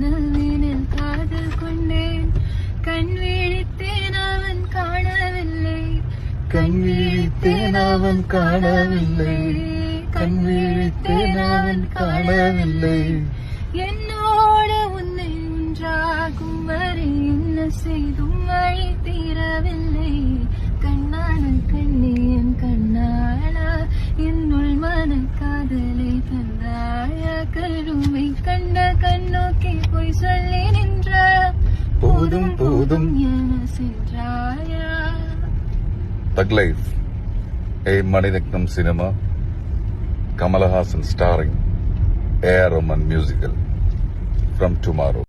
கனவினில் காதல் கொண்டேன். கண் விழித்தேன் அவன் காணவில்லை. கண் விழித்தேன் அவன் காணவில்லை. கண் விழித்தேன் அவன் காணவில்லை. என்னோட உன்னை ஒன்றாகும் வரை என்ன செய்தும் வழி தீரவில்லை. கண்ணான கண்ணே என் கண்ணாளா என்னுள் மன காதலை தந்தாயா? கருமை கண்ட போய் சொல்லி நின்ற போதும் போதும் என சென்றாயா Thug Life, a Maniratnam cinema, Kamal Hassan starring A.R. Rahman musical from tomorrow.